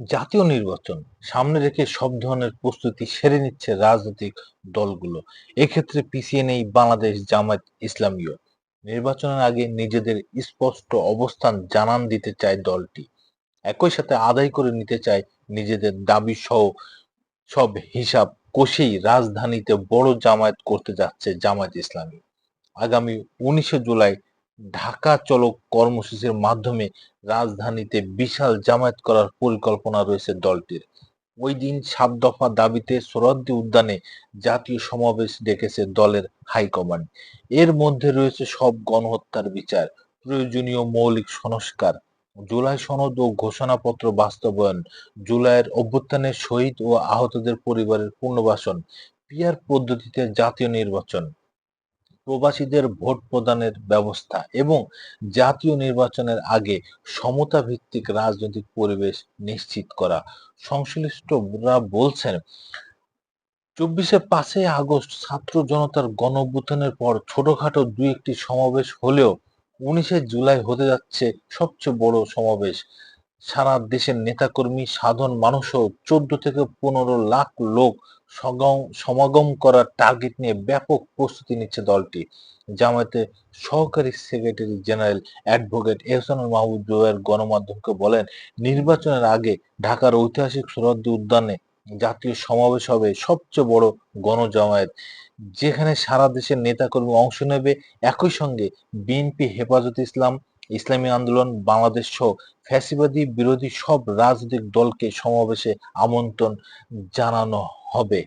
জাতীয় নির্বাচন সামনে রেখে সব ধরনের প্রস্তুতি সেরে নিচ্ছে রাজনৈতিক দলগুলো। এক্ষেত্রে পিছিয়ে নেই বাংলাদেশ জামায়াত ইসলামীও। নির্বাচনের আগে নিজেদের স্পষ্ট অবস্থান জানান দিতে চায় দলটি। একই সাথে আদায় করে নিতে চায় নিজেদের দাবি সহ সব হিসাব কষেই রাজধানীতে বড় জামায়াত করতে যাচ্ছে জামায়াত ইসলামী। আগামী উনিশে জুলাই ঢাকা চলক কর্মসূচির মাধ্যমে রাজধানীতে বিশাল জামায়াত করার পরিকল্পনা রয়েছে দলটির। ওই দিন সাত দফা দাবিতে সোহরাওয়ার্দী উদ্যানে জাতীয় সমাবেশ ডেকেছে দলের হাইকমান্ড। এর মধ্যে রয়েছে সব গণহত্যার বিচার, প্রয়োজনীয় মৌলিক সংস্কার, জুলাই সনদ ও ঘোষণাপত্র বাস্তবায়ন, জুলাইয়ের অভ্যুত্থানের শহীদ ও আহতদের পরিবারের পুনর্বাসন, পিয়ার পদ্ধতিতে জাতীয় নির্বাচন। প্রবাসীদের ভোট প্রদানের ব্যবস্থা এবং জাতীয় নির্বাচনের আগে সমতা ভিত্তিক রাজনৈতিক পরিবেশ নিশ্চিত করা। সংশ্লিষ্টরা বলছেন, চব্বিশে পাঁচই আগস্ট ছাত্র জনতার গণ পর ছোটখাটো দুই একটি সমাবেশ হলেও উনিশে জুলাই হতে যাচ্ছে সবচেয়ে বড় সমাবেশ। সারা দেশের নেতাকর্মী, সাধারণ মানুষও চোদ্দ থেকে পনেরো লাখ লোক সমাগম করার টার্গেট নিয়ে ব্যাপক প্রস্তুতি নিচ্ছে দলটি। জামায়াতের সহকারী secretary general advocate Ehsanul Mahbub জোয়ের গণমাধ্যমকে বলেন, নির্বাচনের আগে ঢাকার ঐতিহাসিক সুরদ্দি উদ্যানে জাতীয় সমাবেশ হবে সবচেয়ে বড় গণজামায়াত, যেখানে সারা দেশের নেতাকর্মী অংশ নেবে। একই সঙ্গে বিএনপি হেফাজত ইসলাম ইসলামী আন্দোলন বাংলাদেশ সহ ফ্যাসিবাদী বিরোধী সব রাজনৈতিক দলকে সমাবেশে আমন্ত্রণ জানানো হবে।